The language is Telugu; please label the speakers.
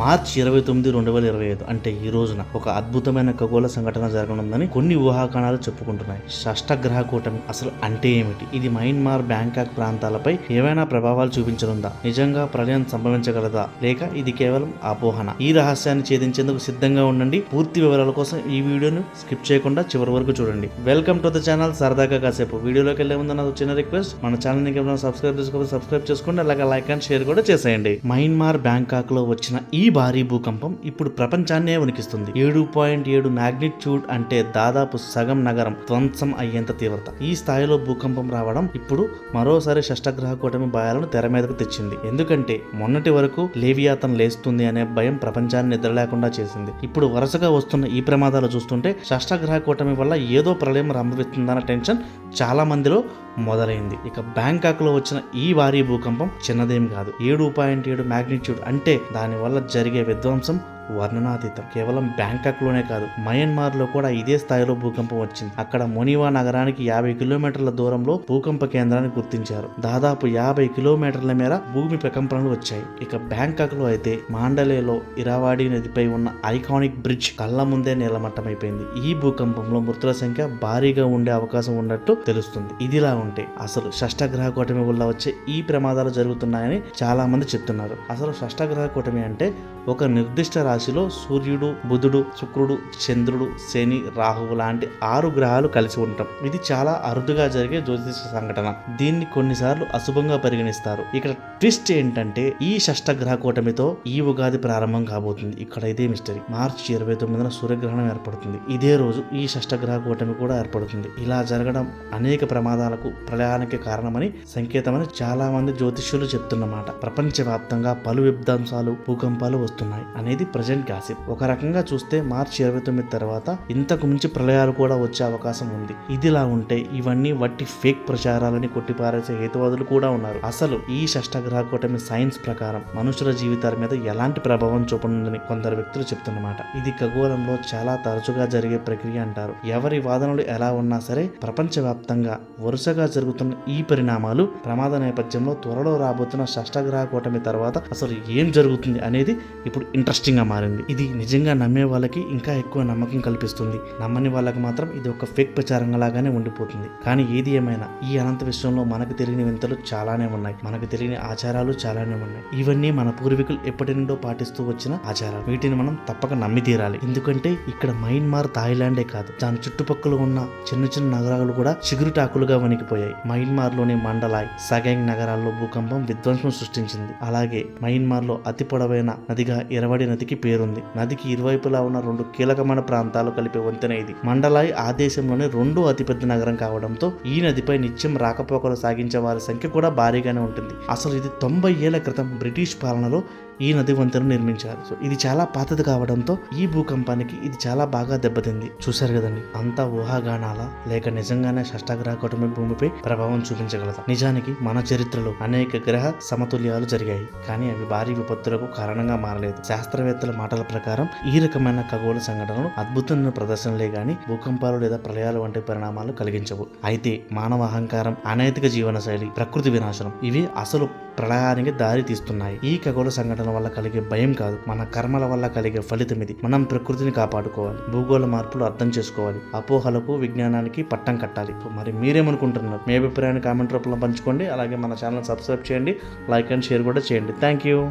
Speaker 1: మార్చి ఇరవై తొమ్మిది రెండు వేల ఇరవై ఐదు అంటే ఈ రోజున ఒక అద్భుతమైన ఖగోళ సంఘటన జరగనుందని కొన్ని ఊహాగానాలు చెప్పుకుంటున్నాయి. షష్టగ్రహ కూటమి అసలు అంటే ఏమిటి? ఇది మయన్మార్ బ్యాంకాక్ ప్రాంతాలపై ఏవైనా ప్రభావాలు చూపించనుందా? నిజంగా ప్రళయం సంభవించగలదా? లేక ఇది కేవలం అపోహన ఈ రహస్యాన్ని ఛేదించేందుకు సిద్ధంగా ఉండండి. పూర్తి వివరాల కోసం ఈ వీడియోను స్కిప్ చేయకుండా చివరి వరకు చూడండి. Welcome to the channel. సరదాగా కాసేపు వీడియోలోకి వెళ్ళే ముందు నాకు చిన్న రిక్వెస్ట్. మన ఛానల్ సబ్స్క్రైబ్ చేసుకోవాలి సబ్స్క్రైబ్ చేసుకోండి అలాగే లైక్ అండ్ షేర్ కూడా చేసేయండి. మయన్మార్ బ్యాంకాక్లో వచ్చిన ఈ ఈ భారీ భూకంపం ఇప్పుడు ప్రపంచాన్నే వణికిస్తుంది. ఏడు పాయింట్ ఏడు మ్యాగ్నిట్యూడ్ అంటే దాదాపు సగం నగరం ధ్వంసం అయ్యేంత తీవ్రత. ఈ స్థాయిలో భూకంపం రావడం ఇప్పుడు మరోసారి షష్టగ్రహ కూటమి భయాలను తెర మీదకు తెచ్చింది. ఎందుకంటే మొన్నటి వరకు లేవియాతం లేస్తుంది అనే భయం ప్రపంచాన్ని నిద్ర లేకుండా చేసింది. ఇప్పుడు వరుసగా వస్తున్న ఈ ప్రమాదాలు చూస్తుంటే షష్టగ్రహ కూటమి వల్ల ఏదో ప్రళయం సంభవిస్తుందన్న టెన్షన్ చాలా మందిలో మొదలైంది. ఇక బ్యాంకాక్లో వచ్చిన ఈ భారీ భూకంపం చిన్నదేం కాదు. ఏడు పాయింట్ ఏడు మ్యాగ్నిట్యూడ్ అంటే దానివల్ల జరిగే విధ్వంసం వర్ణనాతీతం. కేవలం బ్యాంకాక్లోనే కాదు మయన్మార్లో కూడా ఇదే స్థాయిలో భూకంపం వచ్చింది. అక్కడ మొనివా నగరానికి యాభై కిలోమీటర్ల దూరంలో భూకంప కేంద్రాన్ని గుర్తించారు. దాదాపు యాభై కిలోమీటర్ల మేర భూమి ప్రకంపనలు వచ్చాయి. ఇక బ్యాంకాక్లో అయితే మాండలేలో ఇరావాడి నదిపై ఉన్న ఐకానిక్ బ్రిడ్జ్ కళ్ళ ముందే నీలమట్టమైపోయింది. ఈ భూకంపంలో మృతుల సంఖ్య భారీగా ఉండే అవకాశం ఉన్నట్టు తెలుస్తుంది. ఇదిలా ఉంటే అసలు షష్టగ్రహ కూటమి వల్ల వచ్చే ఈ ప్రమాదాలు జరుగుతున్నాయని చాలా మంది చెప్తున్నారు. అసలు షష్టగ్రహ కూటమి అంటే ఒక నిర్దిష్ట రాశిలో సూర్యుడు బుధుడు శుక్రుడు చంద్రుడు శని రాహువు లాంటి ఆరు గ్రహాలు కలిసి ఉండటం. ఇది చాలా అరుదుగా జరిగే జ్యోతిష సంఘటన. దీన్ని కొన్నిసార్లు అశుభంగా పరిగణిస్తారు. ఇక్కడ ట్విస్ట్ ఏంటంటే ఈ షష్టగ్రహ కూటమితో ఈ ఉగాది ప్రారంభం కాబోతుంది. ఇక్కడ ఇదే మిస్టరీ. మార్చి ఇరవై తొమ్మిదిన సూర్యగ్రహణం ఏర్పడుతుంది. ఇదే రోజు ఈ షష్టగ్రహ కూటమి కూడా ఏర్పడుతుంది. ఇలా జరగడం అనేక ప్రమాదాలకు ప్రళయానికి కారణమని సంకేతమని చాలా మంది జ్యోతిష్యులు చెప్తున్నమాట. ప్రపంచవ్యాప్తంగా పలు విధ్వంసాలు భూకంపాలు వస్తున్నాయి అనేది ప్రజెంట్ గాసిప్. ఒక రకంగా చూస్తే మార్చి ఇరవై తొమ్మిది తర్వాత ఇంతకు మించి ప్రళయాలు కూడా వచ్చే అవకాశం ఉంది. ఇదిలా ఉంటే ఇవన్నీ వట్టి ఫేక్ ప్రచారాలని కొట్టిపారేసే హేతువాదులు కూడా ఉన్నారు. అసలు ఈ షష్టగ్రహ కూటమి సైన్స్ ప్రకారం మనుషుల జీవితాల మీద ఎలాంటి ప్రభావం చూపనుందని కొందరు వ్యక్తులు చెప్తున్నమాట. ఇది ఖగోళంలో చాలా తరచుగా జరిగే ప్రక్రియ అంటారు. ఎవరి వాదనలు ఎలా ఉన్నా సరే ప్రపంచవ్యాప్తంగా వరుసగా జరుగుతున్న ఈ పరిణామాలు ప్రమాద నేపథ్యంలో త్వరలో రాబోతున్న షష్టగ్రహ కూటమి తర్వాత అసలు ఏం జరుగుతుంది అనేది ఇప్పుడు ఇంట్రెస్టింగ్గా మారింది. ఇది నిజంగా నమ్మే వాళ్ళకి ఇంకా ఎక్కువ నమ్మకం కల్పిస్తుంది. నమ్మని వాళ్ళకి మాత్రం ఇది ఒక ఫేక్ ప్రచారంగా లాగానే ఉండిపోతుంది. కానీ ఏది ఏమైనా ఈ అనంత విషయంలో మనకు తెలియని వింతలు చాలానే ఉన్నాయి. మనకు తెలియని ఆచారాలు చాలానే ఉన్నాయి. ఇవన్నీ మన పూర్వీకులు ఎప్పటి నుండో పాటిస్తూ వచ్చిన ఆచారాలు. వీటిని మనం తప్పక నమ్మి తీరాలి. ఎందుకంటే ఇక్కడ మయన్మార్ థాయిలాండే కాదు. దాని చుట్టుపక్కల ఉన్న చిన్న చిన్న నగరాలు కూడా చిగురుటాకులుగా వణికిపోయాయి. మయన్మార్లోని మండలాయ్ సగైంగ్ నగరాల్లో భూకంపం విధ్వంసం సృష్టించింది. అలాగే మయన్మార్లో అతి పొడవైన నదిగా ఇరవడి నదికి పేరుంది. నదికి ఇరువైపులా ఉన్న రెండు కీలకమైన ప్రాంతాలు కలిపే వంతెన ఇది. మండలాయ్ ఆ దేశంలోనే రెండో అతిపెద్ద నగరం కావడంతో ఈ నదిపై నిత్యం రాకపోకలు సాగించే వారి సంఖ్య కూడా భారీగానే ఉంటుంది. అసలు ఇది తొంభై ఏళ్ళ క్రితం బ్రిటిష్ పాలనలో ఈ నది వంతెన నిర్మించారు. సో ఇది చాలా పాతది కావడంతో ఈ భూకంపానికి ఇది చాలా బాగా దెబ్బతింది. చూశారు కదండి అంతా ఊహాగానాల లేక నిజంగానే షష్టాగ్రహ కుటుంబ భూమిపై ప్రభావం చూపించగలదా? నిజానికి మన చరిత్రలో అనేక గ్రహ సమతుల్యాలు జరిగాయి కానీ అవి భారీ విపత్తులకు కారణంగా మారలేదు. శాస్త్రవేత్తల మాటల ప్రకారం ఈ రకమైన ఖగోళ సంఘటనలు అద్భుతమైన ప్రదర్శనలే గాని భూకంపాలు లేదా ప్రళయాలు వంటి పరిణామాలు కలిగించవు. అయితే మానవ అహంకారం అనైతిక జీవనశైలి ప్రకృతి వినాశనం ఇవి అసలు ప్రళయానికి దారి తీస్తున్నాయి ఈ ఖగోళ సంఘటన వల్ల కలిగే భయం కాదు. మన కర్మల వల్ల కలిగే ఫలితం ఇది. మనం ప్రకృతిని కాపాడుకోవాలి. భూగోళ మార్పులు అర్థం చేసుకోవాలి. అపోహలకు విజ్ఞానానికి పట్టం కట్టాలి. మరి మీరేమనుకుంటున్నారు? మీ అభిప్రాయాన్ని కామెంట్ రూపంలో పంచుకోండి. అలాగే మన ఛానల్ సబ్స్క్రైబ్ చేయండి. లైక్ అండ్ షేర్ కూడా చేయండి. Thank you.